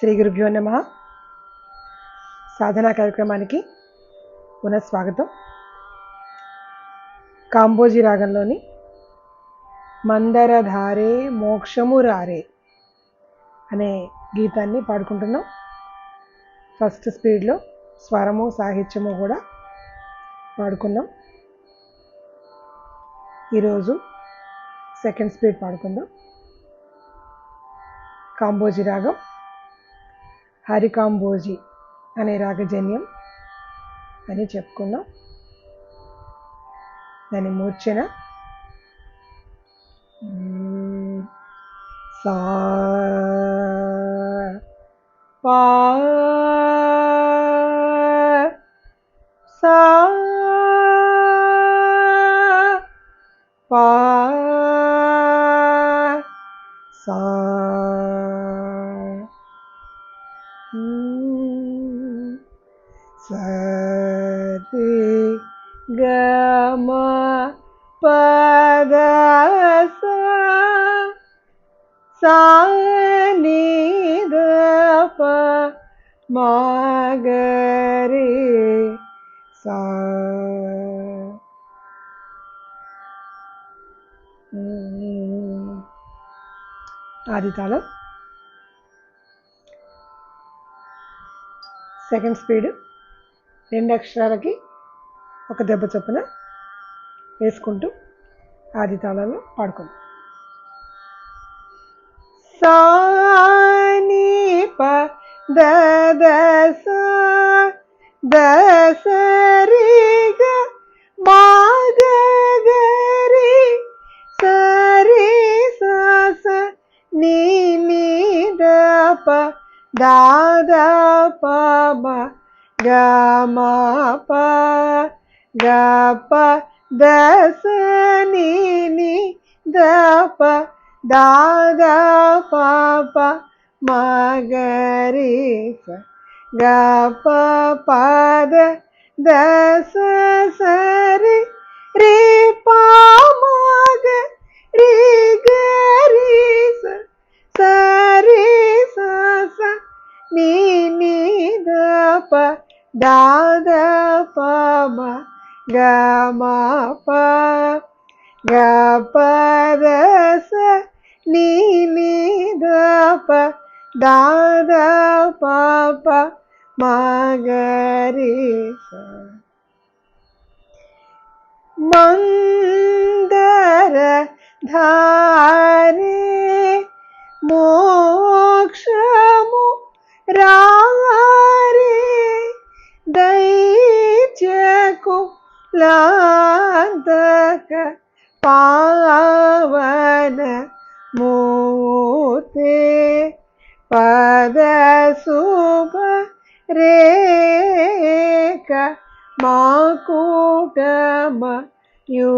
శ్రీ గురుభ్యో నమ. సాధనా కార్యక్రమానికి పునః స్వాగతం. కాంబోజీ రాగంలోని మందరధారే మోక్షము రారే అనే గీతాన్ని పాడుకుంటున్నాం. ఫస్ట్ స్పీడ్లో స్వరము సాహిత్యము కూడా పాడుకున్నాం ఈరోజు సెకండ్ స్పీడ్ పాడుకుందాం. కాంబోజీ రాగం హరికాంబోజీ అనే రాగజన్యం అని చెప్పుకున్నాం. దాని మూర్ఛన. సా పా సా పా సా. సరి గమ పద సా సాని ప మాగరి సా మ్మ్. ఆది తాళం సెకండ్ స్పీడ్ రెండు అక్షరాలకి ఒక దెబ్బ చొప్పున వేసుకుంటూ ఆది తాళంలో పాడుకుందాం. సాని ప ద ద స ద స గ మా ద ప ద ద ప గ మ ప గ ప ద స ని ని ద ప దా దా పా ప మ గ రి స గ ప ప ద ద స స రి రి ప మ గ రి గ రి స స రి స స ని ని ద ప దా ద ప మ గ మ ప గ ప ద స ని ని ద ലാന്തക പാവന മൂർത്തേ പദസുഭ രേഖ മാക്കൂട്ടമ യോ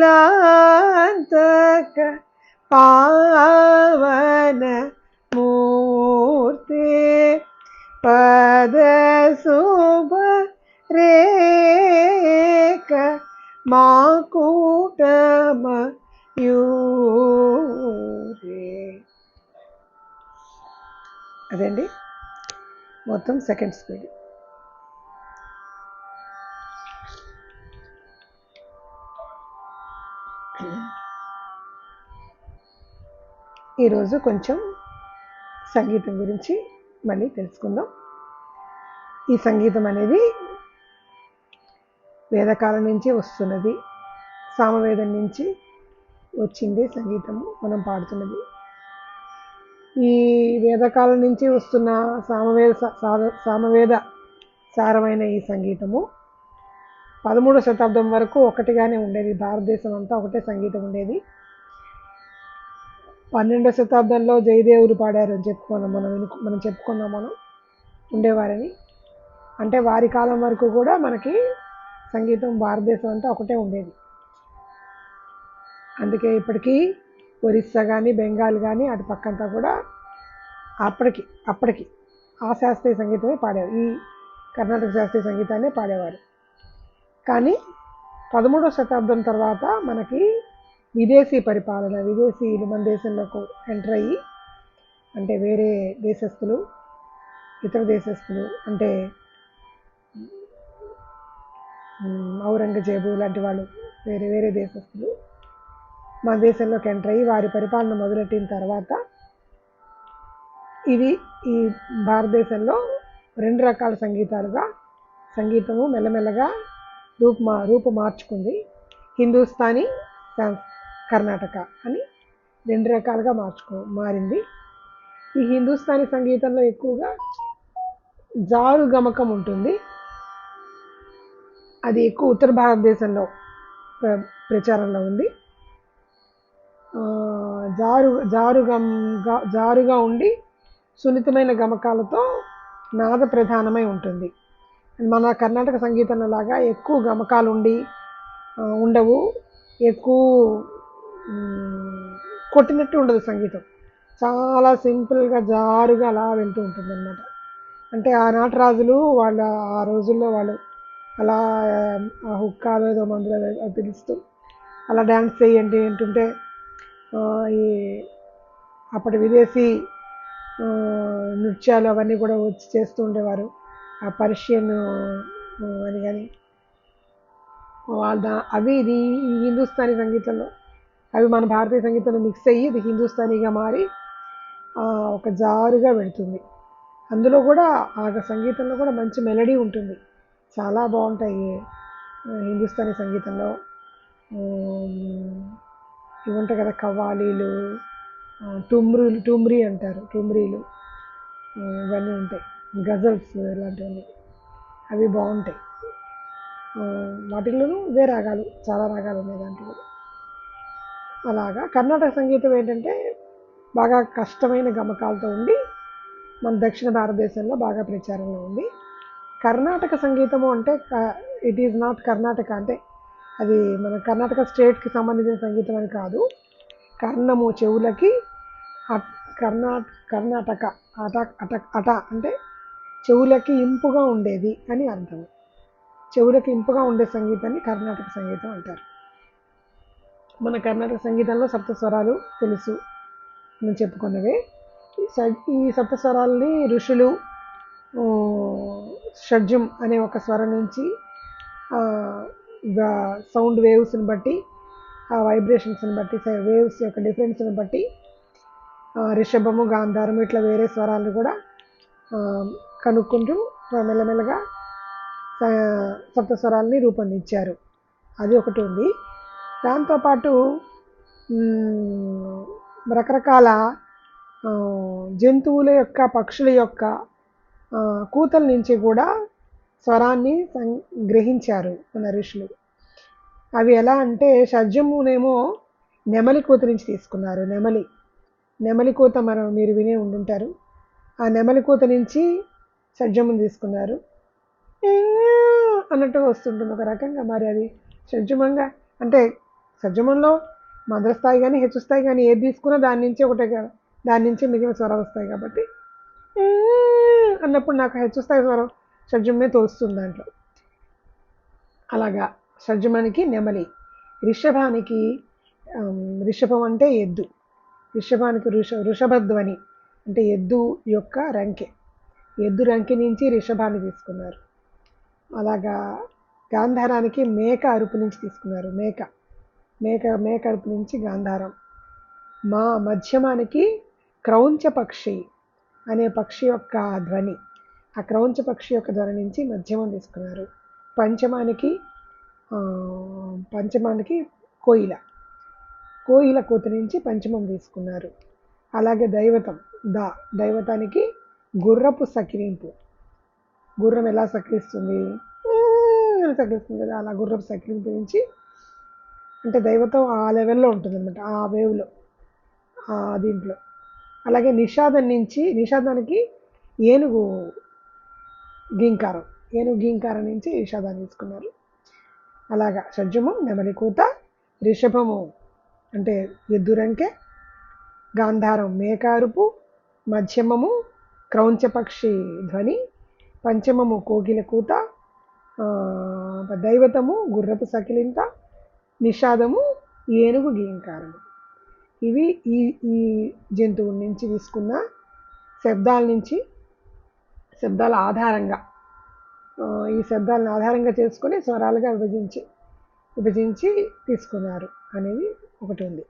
లాంతక పావన మూర్తి పద శుభ రేక మాకూటమ అదండి. మొత్తం సెకండ్ స్పీడ్ ఈరోజు కొంచెం సంగీతం గురించి మళ్ళీ తెలుసుకుందాం. ఈ సంగీతం అనేది వేదకాలం నుంచి వస్తున్నది. సామవేదం నుంచి వచ్చింది సంగీతము మనం పాడుతున్నది. ఈ వేదకాలం నుంచి వస్తున్న సామవేద సా- సామవేద సారమైన ఈ సంగీతము పదమూడవ శతాబ్దం వరకు ఒకటిగానే ఉండేది. భారతదేశం అంతా ఒకటే సంగీతం ఉండేది. పన్నెండవ శతాబ్దంలో జయదేవులు పాడారు అని చెప్పుకున్నాం మనం మనం చెప్పుకున్నాం మనం ఉండేవారని. అంటే వారి కాలం వరకు కూడా మనకి సంగీతం భారతదేశం అంతా ఒకటే ఉండేది. అందుకే ఇప్పటికీ ఒరిస్సా కానీ బెంగాల్ కానీ అటు పక్కంతా కూడా అప్పటికి అప్పటికి ఆ శాస్త్రీయ సంగీతమే పాడేవారు. ఈ కర్ణాటక శాస్త్రీయ సంగీతాన్ని పాడేవారు. కానీ పదమూడో శతాబ్దం తర్వాత మనకి విదేశీ పరిపాలన విదేశీయులు మన దేశంలోకి ఎంటర్ అయ్యి అంటే వేరే దేశస్తులు ఇతర దేశస్తులు అంటే ఔరంగజేబు లాంటి వాళ్ళు వేరే వేరే దేశస్తులు మన దేశంలోకి ఎంటర్ అయ్యి వారి పరిపాలన మొదలెట్టిన తర్వాత ఇది ఈ భారతదేశంలో రెండు రకాల సంగీతాలుగా సంగీతము మెల్లమెల్లగా రూపు మా రూపు మార్చుకుంది. హిందుస్థానీ సాం- కర్ణాటక అని రెండు రకాలుగా మార్చుకో మారింది. ఈ హిందుస్థానీ సంగీతంలో ఎక్కువగా జారు గమకం ఉంటుంది. అది ఎక్కువ ఉత్తర భారతదేశంలో ప్ర- ప్రచారంలో ఉంది. జారు జారు జారుగా ఉండి సున్నితమైన గమకాలతో నాద ప్రధానమై ఉంటుంది. మన కర్ణాటక సంగీతంలో లాగా ఎక్కువ గమకాలు ఉండి ఉండవు. ఎక్కువ కొట్టినట్టు ఉండదు సంగీతం. చాలా సింపుల్గా జారుగా అలా వెళ్తూ ఉంటుంది అనమాట అంటే ఆనాటి రాజులు వాళ్ళ ఆ రోజుల్లో వాళ్ళు అలా ఆ ఏదో మందులు పిలుస్తూ అలా డ్యాన్స్ చేయండి అంటుంటే ఈ అప్పటి విదేశీ నృత్యాలు అవన్నీ కూడా వచ్చి చేస్తూ ఉండేవారు. ఆ పర్షియన్ అని కానీ వాళ్ళ అవి ఇది హిందుస్థానీ సంగీతంలో అవి మన భారతీయ సంగీతంలో మిక్స్ అయ్యి ఇది హిందుస్థానీగా మారి ఒక జారుగా వెళుతుంది. అందులో కూడా ఆ సంగీతంలో కూడా మంచి మెలడీ ఉంటుంది. చాలా బాగుంటాయి హిందుస్థానీ సంగీతంలో. ఇవి ఉంటాయి కదా కవ్వాలీలు టుమ్రీలు టుమ్రీ అంటారు టుమ్రీలు. ఇవన్నీ ఉంటాయి. గజల్స్ ఇలాంటివన్నీ. అవి బాగుంటాయి. వాటిల్లోనూ ఇవే రాగాలు చాలా రాగాలు ఉన్నాయి దాంట్లో. కూడా. అలాగా. కర్ణాటక సంగీతం ఏంటంటే బాగా కష్టమైన గమకాలతో ఉండి మన దక్షిణ భారతదేశంలో బాగా ప్రచారంలో ఉంది. కర్ణాటక సంగీతము అంటే ఇట్ ఈజ్ నాట్ కర్ణాటక అంటే అది మన కర్ణాటక స్టేట్కి సంబంధించిన సంగీతం అని కాదు. కర్ణము చెవులకి అట్- కర్ణా కర్ణాటక అట అట అట అంటే చెవులకి ఇంపుగా ఉండేది అని అర్థం చెవులకి ఇంపుగా ఉండే సంగీతాన్ని కర్ణాటక సంగీతం అంటారు. మన కర్ణాటక సంగీతంలో సప్తస్వరాలు తెలుసు. నేను చెప్పుకున్నవి. ఈ సప్తస్వరాలని ఋషులు షడ్జం అనే ఒక స్వరం నుంచి సౌండ్ వేవ్స్ని బట్టి ఆ వైబ్రేషన్స్ని బట్టి వేవ్స్ యొక్క డిఫరెన్స్ని బట్టి రిషభము గాంధారం ఇట్లా వేరే స్వరాలు కూడా కనుక్కుంటూ మెల్లమెల్లగా సప్తస్వరాలని రూపొందించారు. అది ఒకటి ఉంది. దాంతోపాటు రకరకాల జంతువుల యొక్క పక్షుల యొక్క కూతల నుంచి కూడా స్వరాన్ని సం గ్రహించారు మన ఋషులు. అవి ఎలా అంటే షడ్జమునేమో నెమలి కూత నుంచి తీసుకున్నారు నెమలి. నెమలి కూత మనం మీరు వినే ఉండుంటారు. ఆ నెమలి కూత నుంచి షడ్జమును తీసుకున్నారు. అన్నట్టు వస్తుంటుంది ఒక రకంగా మరి అది. షడ్జమంగా అంటే సజ్జమంలో మధుర స్థాయి కానీ హెచ్చు స్థాయి కానీ ఏది తీసుకున్నా దాని నుంచే ఒకటే కదా. దాని నుంచి మిగిలిన స్వరాలు వస్తాయి కాబట్టి. అన్నప్పుడు నాకు హెచ్చు స్థాయి స్వరం షడ్జమే తోస్తుంది దాంట్లో. అలాగా షడ్జమానికి నెమలి. రిషభానికి రిషభం అంటే ఎద్దు. రిషభానికి ఋష ఋషభధ్వని అంటే ఎద్దు యొక్క రంకె. ఎద్దు రంకె నుంచి రిషభాన్ని తీసుకున్నారు. అలాగా గాంధారానికి మేక అరుపు నుంచి తీసుకున్నారు. మేక. మేక మేకడుపు నుంచి గాంధారం. మా మధ్యమానికి క్రౌంచ పక్షి అనే పక్షి యొక్క ధ్వని. ఆ క్రౌంచ పక్షి యొక్క ధ్వని నుంచి మధ్యమం తీసుకున్నారు. పంచమానికి పంచమానికి కోయిల. కోయిల కూత నుంచి పంచమం తీసుకున్నారు. అలాగే దైవతం దా దైవతానికి గుర్రపు సకిరింపు గుర్రం ఎలా సకిలిస్తుంది? అని కదా అలా గుర్రపు సకిరింపు నుంచి అంటే దైవతం ఆ లెవెల్లో ఉంటుంది అనమాట ఆ వేవ్లో ఆ దీంట్లో. అలాగే నిషాదం నుంచి నిషాదానికి ఏనుగు గీంకారం ఏనుగు గీంకారం నుంచి నిషాదాన్ని తీసుకున్నారు. అలాగా షడ్జము నెమలి కూత రిషభము అంటే ఎద్దురంకె గాంధారం మేకారుపు మధ్యమము క్రౌంచపక్షి ధ్వని పంచమము కోకిల కూత దైవతము గుర్రపు సకిలింత నిషాదము ఏనుగు గీంకారము ఇవి ఈ ఈ జంతువుల నుంచి తీసుకున్న శబ్దాల నుంచి శబ్దాల ఆధారంగా ఈ శబ్దాలను ఆధారంగా చేసుకొని స్వరాలుగా విభజించి విభజించి తీసుకున్నారు అనేది ఒకటి ఉంది.